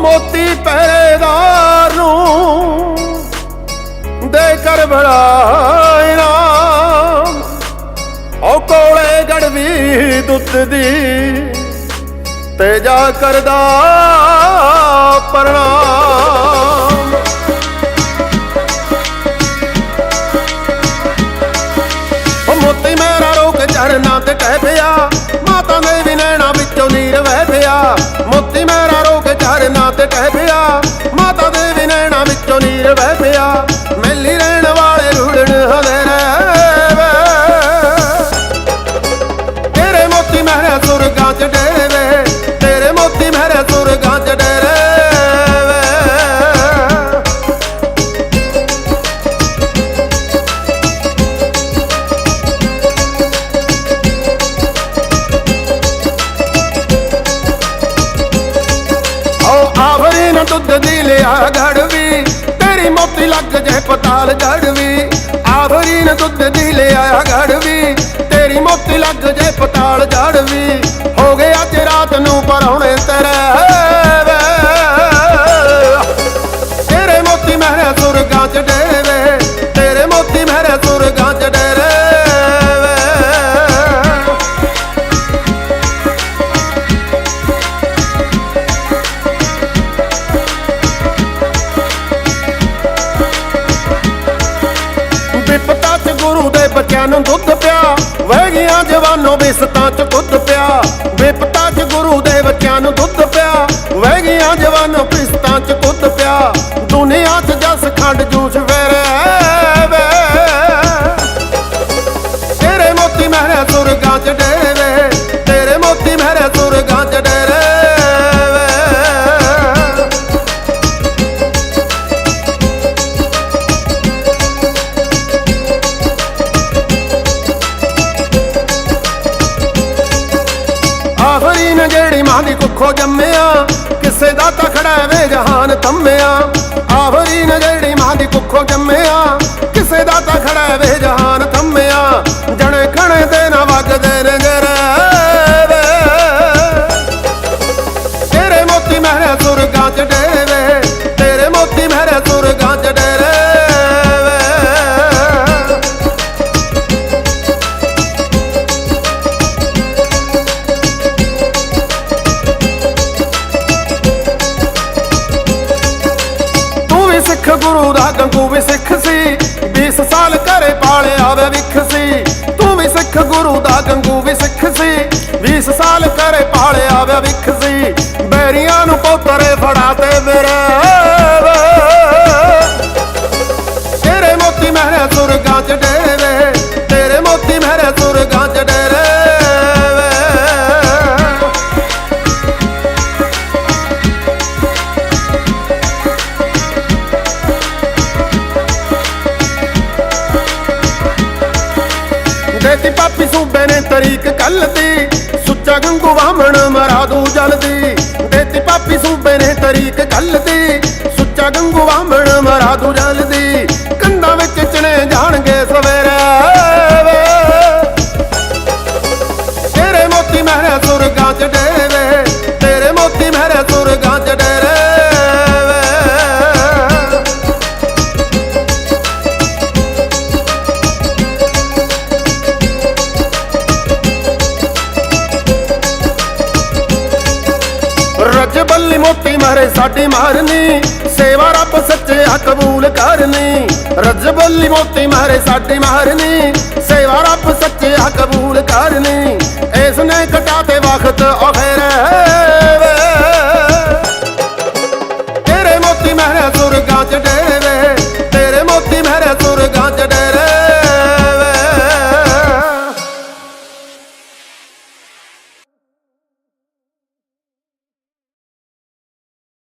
ਮੋਤੀ ਪਹਿਰੇਦਾਰ ਨੂੰ ਦੇ ਕਰ ਬੜਾ ਇਨਾਮ। ਉਹ ਕੋਲੇ ਗੜਵੀ ਦੁੱਤ ਦੀ ਤੇ ਜਾ ਕਰਦਾ ਪ੍ਰਣਾਮ ਆਵਰੀ ਨ ਦੁੱਧ ਦੀ ਲਿਆ ਘੜਵੀ। ਤੇਰੀ ਮੋਤੀ ਲੱਗ ਜੇ ਪਤਾਲ ਜੜਵੀ। ਆਵਰੀ ਨ ਦੁੱਧ ਦੀ ਲਿਆ ਘੜਵੀ। ਤੇਰੀ ਮੋਤੀ ਲੱਗ ਜੇ ਪਤਾਲ ਜੜਵੀ। ਹੋ ਗਿਆ ਅੱਜ ਰਾਤ ਨੂੰ ਗੁਰੂ ਦੇ ਬੱਚਿਆਂ ਨੂੰ ਦੁੱਧ ਪਿਆ। ਵਹਿ ਗਿਆ ਜਵਾਨੋ ਬਿਸਤਾਂ ਚ ਦੁੱਧ ਪਿਆ। ਵਿਪਤਾ ਚ ਗੁਰੂ ਦੇ ਬੱਚਿਆਂ ਨੂੰ ਦੁੱਧ ਮਾਂ ਜੰਮਿਆ, ਕਿਸੇ ਦਾ ਤਾਂ ਖੜਾ ਵੇ ਜਹਾਨ ਥੰਮਿਆ। ਆਖਰੀ ਨੇ ਜਿਹੜੀ ਮਾਂ ਦੀ ਕੁੱਖੋਂ ਜੰਮਿਆ, ਕਿਸੇ ਦਾ ਤਾਂ ਖੜਾ ਵੇ ਜਹਾਨ ਥੰਮਿਆ। ਜਣੇ ਖਣੇ ਦੇ ਨਾ ਵਗਦੇ ਨੇ ਸਿੱਖ ਗੁਰੂ ਦਾ ਗੰਗੂ ਵੀ ਸਿੱਖ ਸੀ। 20 ਸਾਲ ਘਰੇ ਪਾਲਿਆ ਵੇ ਵਿਖ ਸੀ। ਤੂੰ ਵੀ ਸਿੱਖ, ਗੁਰੂ ਦਾ ਗੰਗੂ ਵੀ ਸਿੱਖ ਸੀ। 20 ਸਾਲ ਘਰੇ ਪਾਲਿਆ ਵੇ ਵਿਖ ਸੀ। ਬੈਰੀਆਂ ਨੂੰ ਪੋਤਰੇ ਫੜਾ ਮੇਰੇ ਤੇਰੇ ਮੋਤੀ ਮਹਿਰੇ ਸੁਰਗਾਂ ਚ ਡੇਰੇ ਦੇਤੀ ਪਾਪੀ ਸੂਬੇ ਨੇ ਤਰੀਕ ਕੱਲਦੀ ਸੁੱਚਾ ਗੰਗੂ ਵਾਮਣ ਮਰਾਦੂ ਜਲਦੀ ਦੇਤੀ ਪਾਪੀ ਸੂਬੇ ਨੇ ਤਰੀਕ ਕੱਲ ਦੀ। ਸੁੱਚਾ ਗੰਗੂ ਵਾਮਣ ਮਰਾਦੂ ਜਲਦੀ ਕੰਧਾਂ ਵਿੱਚ ਚਣੇ ਜਾਣਗੇ ਸਵੇਰੇ। ਤੇਰੇ ਮੋਤੀ ਮਹਿਰੇ ਸੁਰਗਾਂ ਚ ਡੇਰੇ। ਰੱਜ ਬੱਲੀ ਮੋਤੀ ਮਾਰੇ ਸਾਡੀ ਮਾਰਨੀ। ਸੇਵਾ ਰੱਬ ਸੱਚਿਆ ਕਬੂਲ ਕਰਨੀ। ਰੱਜ ਬੱਲੀ ਮੋਤੀ ਮਾਰੇ ਸਾਡੀ ਮਾਰਨੀ। ਸੇਵਾ ਰੱਬ ਸੱਚਿਆ ਕਬੂਲ ਕਰਨੀ। ਇਸ ਨੇ ਕਟਾ ਤੇ ਵਖਤ ਔਖ